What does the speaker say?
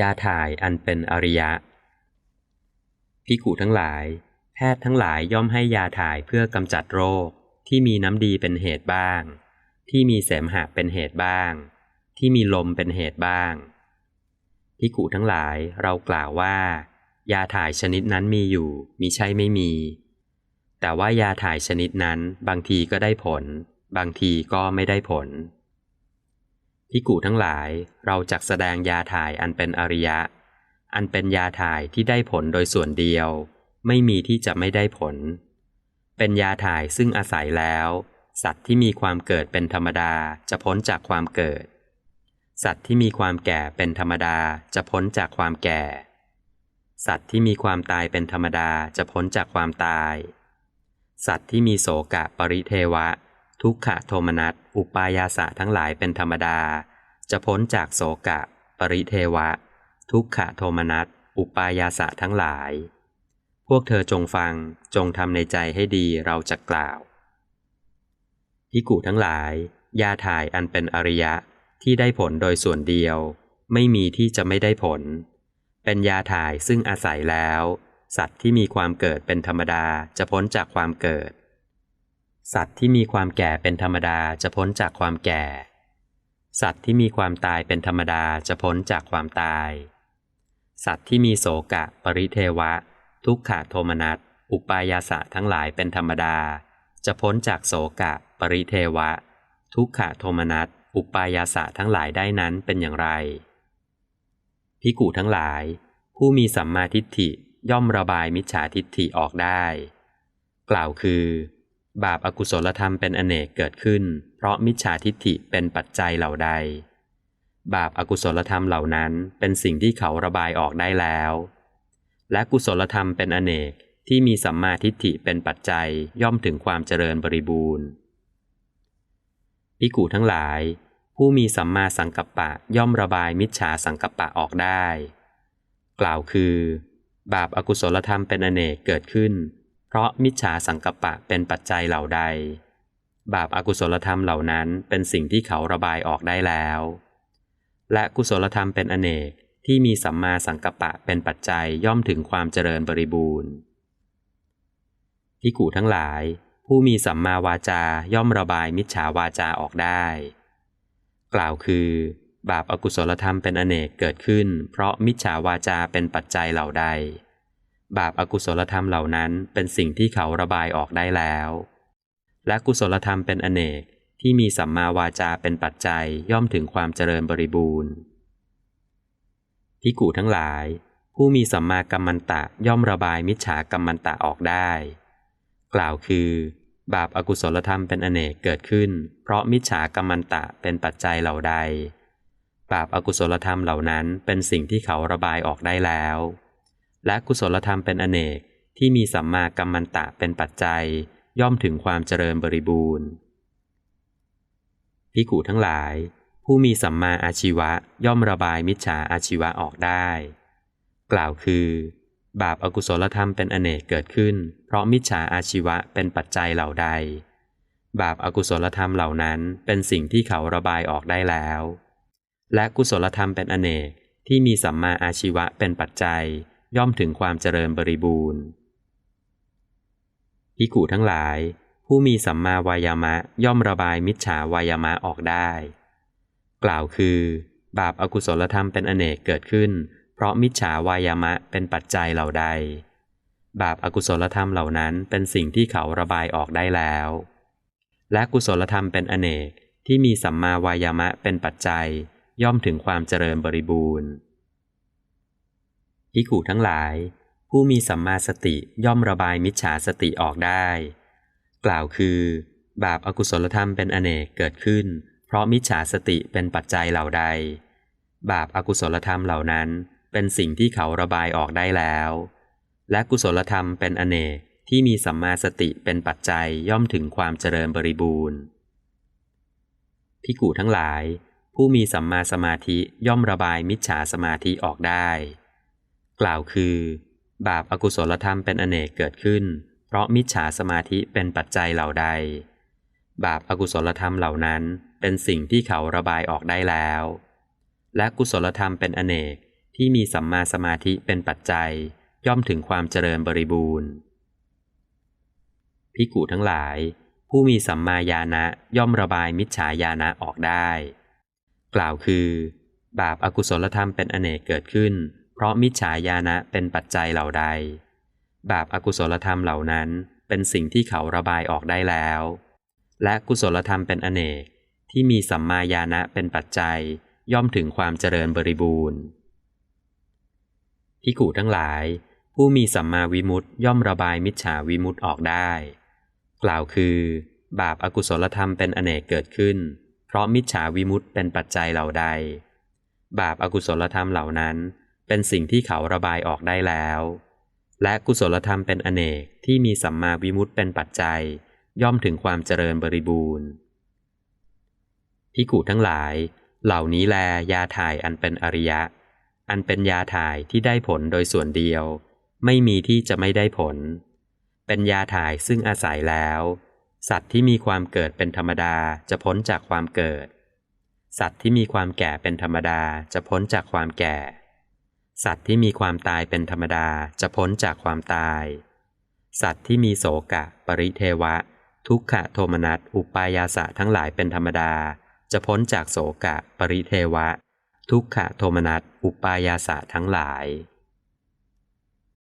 ยาถ่ายอันเป็นอริยะพิกุทั้งหลาย แพทย์ทั้งหลายย่อมให้ยาถ่ายเพื่อกำจัดโรค ที่มีน้ำดีเป็นเหตุบ้าง ที่มีเสมหะเป็นเหตุบ้าง ที่มีลมเป็นเหตุบ้างพิกุทั้งหลายเรากล่าวว่า ยาถ่ายชนิดนั้นมีอยู่มิใช่ไม่มี แต่ว่ายาถ่ายชนิดนั้นบางทีก็ได้ผล บางทีก็ไม่ได้ผล พิกุทั้งหลายเราจักแสดงยาถ่ายอันเป็นอริยะ อันเป็นยาถ่ายที่ได้ผลโดยส่วนเดียว ไม่มีที่จะไม่ได้ผล เป็นยาถ่ายซึ่งอาศัยแล้ว สัตว์ที่มีความเกิดเป็นธรรมดาจะพ้นจากความเกิด สัตว์ที่มีความแก่เป็นธรรมดาจะพ้นจากความแก่ สัตว์ที่มีความตายเป็นธรรมดาจะพ้นจากความตาย สัตว์ที่มีโสกะปริเทวะ ทุกขโทมนัสอุปายาสะทั้งหลายเป็นธรรมดา จะพ้นจากโสกะ ปริเทวะ ทุกขโทมนัสอุปายาสะทั้งหลาย พวกเธอจงฟังจงทำในใจให้ดีเราจะกล่าวพิกุทั้งหลายยาถ่ายอันเป็นอริยะที่ได้ผลโดยส่วนเดียว ไม่มีที่จะไม่ได้ผล เป็นยาถ่ายซึ่งอาศัยแล้ว สัตว์ที่มีความเกิดเป็นธรรมดาจะพ้นจากความเกิด สัตว์ที่มีความแก่เป็นธรรมดาจะพ้นจากความแก่ สัตว์ที่มีความตายเป็นธรรมดาจะพ้นจากความตาย สัตว์ที่มีโสกะ ปริเทวะ ทุกขะโทมนัส อุปายาสะทั้งหลายเป็นธรรมดา จะพ้นจากโสกะ ปริเทวะ ทุกขะโทมนัส อุปายาสะทั้งหลายได้นั้นเป็นอย่างไร พิกูทั้งหลาย ผู้มีสัมมาทิฏฐิย่อมระบายมิจฉาทิฏฐิออกได้ กล่าวคือ บาปอากุศลธรรมเป็นอเนกเกิดขึ้น เพราะมิจฉาทิฏฐิเป็นปัจจัยเหล่าใด บาปอากุศลธรรมเหล่านั้นเป็นสิ่งที่เขาระบายออกได้แล้ว และกุศลธรรมเป็นอเนกที่มีสัมมาทิฏฐิเป็นปัจจัยย่อมถึงความเจริญบริบูรณ์พิกูทั้งหลาย ผู้มีสัมมาสังกัปปะย่อมระบายมิจฉาสังกัปปะออกได้ กล่าวคือ บาปอากุศลธรรมเป็นอเนกเกิดขึ้น เพราะมิจฉาสังกปะเป็นปัจจัยเหล่าใด บาปอากุศลธรรมเหล่านั้นเป็นสิ่งที่เขาระบายออกได้แล้ว และกุศลธรรมเป็นอเนกที่มีสัมมาสังกปะเป็นปัจจัยย่อมถึงความเจริญบริบูรณ์ที่กูทั้งหลาย ผู้มีสัมมาวาจาย่อมระบายมิจฉาวาจาออกได้ กล่าวคือ บาปอากุศลธรรมเป็นอเนกเกิดขึ้น เพราะมิจฉาวาจาเป็นปัจจัยเหล่าใด บาปอากุศลธรรมเหล่านั้นเป็นสิ่งที่เขาระบายออกได้แล้ว และกุศลธรรมเป็นอเนกที่มีสัมมาวาจาเป็นปัจจัยย่อมถึงความเจริญบริบูรณ์พิกูทั้งหลาย ผู้มีสัมมากัมมันตะย่อมระบายมิจฉากัมมันตะออกได้ กล่าวคือ บาปอากุศลธรรมเป็นอเนกเกิดขึ้น เพราะมิจฉากัมมันตะเป็นปัจจัยเหล่าใด บาปอากุศลธรรมเหล่านั้นเป็นสิ่งที่เขาระบายออกได้แล้ว และกุศลธรรมเป็นอเนกที่มีสัมมากัมมันตะเป็นปัจจัย ย่อมถึงความเจริญบริบูรณ์พิกูทั้งหลาย ผู้มีสัมมาอาชีวะย่อมระบายมิจฉาอาชีวะออกได้ กล่าวคือ บาปอากุศลธรรมเป็นอเนกเกิดขึ้น เพราะมิจฉาอาชีวะเป็นปัจจัยเหล่าใด บาปอากุศลธรรมเหล่านั้นเป็นสิ่งที่เขาระบายออกได้แล้ว และกุศลธรรมเป็นอเนกที่มีสัมมาอาชีวะเป็นปัจจัย ย่อมถึงความเจริญบริบูรณ์พิกูทั้งหลาย ผู้มีสัมมาวายามะย่อมระบายมิจฉาวายามะออกได้ กล่าวคือ บาปอากุศลธรรมเป็นอเนกเกิดขึ้น เพราะมิจฉาวายามะเป็นปัจจัยเหล่าใด บาปอากุศลธรรมเหล่านั้นเป็นสิ่งที่เขาระบายออกได้แล้ว และกุศลธรรมเป็นอเนกที่มีสัมมาวายามะเป็นปัจจัย ย่อมถึงความเจริญบริบูรณ์ ภิกขุทั้งหลาย ผู้มีสัมมาสติย่อมระบายมิจฉาสติออกได้ กล่าวคือ บาปอากุศลธรรมเป็นอเนกเกิดขึ้น เพราะมิจฉาสติเป็นปัจจัยเหล่าใด บาปอากุศลธรรมเหล่านั้น เป็นสิ่งที่เขาระบายออกได้แล้ว และกุศลธรรมเป็นอเนกที่มีสัมมาสติเป็นปัจจัยย่อมถึงความเจริญบริบูรณ์พิกูทั้งหลาย ผู้มีสัมมาสมาธิย่อมระบายมิจฉาสมาธิออกได้ กล่าวคือ บาปอากุศลธรรมเป็นอเนกเกิดขึ้น เพราะมิจฉาสมาธิเป็นปัจจัยเหล่าใด บาปอากุศลธรรมเหล่านั้นเป็นสิ่งที่เขาระบายออกได้แล้ว และกุศลธรรมเป็นอเนกที่มีสัมมาสมาธิเป็นปัจจัย ย่อมถึงความเจริญบริบูรณ์พิกุทั้งหลาย ผู้มีสัมมาญาณะย่อมระบายมิจฉาญาณะออกได้ กล่าวคือ บาปอากุศลธรรมเป็นอเนกเกิดขึ้น เพราะมิจฉาญาณะเป็นปัจจัยเหล่าใด บาปอากุศลธรรมเหล่านั้นเป็นสิ่งที่เขาระบายออกได้แล้ว และกุศลธรรมเป็นอเนกที่มีสัมมาญาณะเป็นปัจจัยย่อมถึงความเจริญบริบูรณ์พิกุทั้งหลาย ผู้มีสัมมาวิมุตย่อมระบายมิจฉาวิมุตติออกได้ กล่าวคือ บาปอากุศลธรรมเป็นอเนกเกิดขึ้น เพราะมิจฉาวิมุตติเป็นปัจจัยเหล่าใด บาปอากุศลธรรมเหล่านั้น เป็นสิ่งที่เขาระบายออกได้แล้ว และกุศลธรรมเป็นอเนกที่มีสัมมาวิมุตเป็นปัจจัย ย่อมถึงความเจริญบริบูรณ์พิกุทั้งหลาย เหล่านี้แลยาถ่ายอันเป็นอริยะ อันเป็นยาถ่ายที่ได้ผลโดยส่วนเดียว ไม่มีที่จะไม่ได้ผล เป็นยาถ่ายซึ่งอาศัยแล้ว สัตว์ที่มีความเกิดเป็นธรรมดาจะพ้นจากความเกิด สัตว์ที่มีความแก่เป็นธรรมดาจะพ้นจากความแก่ สัตว์ที่มีความตายเป็นธรรมดาจะพ้นจากความตาย สัตว์ที่มีโสกะ ปริเทวะ ทุกขะโทมนัสอุปายาสะทั้งหลายเป็นธรรมดา จะพ้นจากโสกะ ปริเทวะ ทุกขะโทมนัสอุปายาสะทั้งหลาย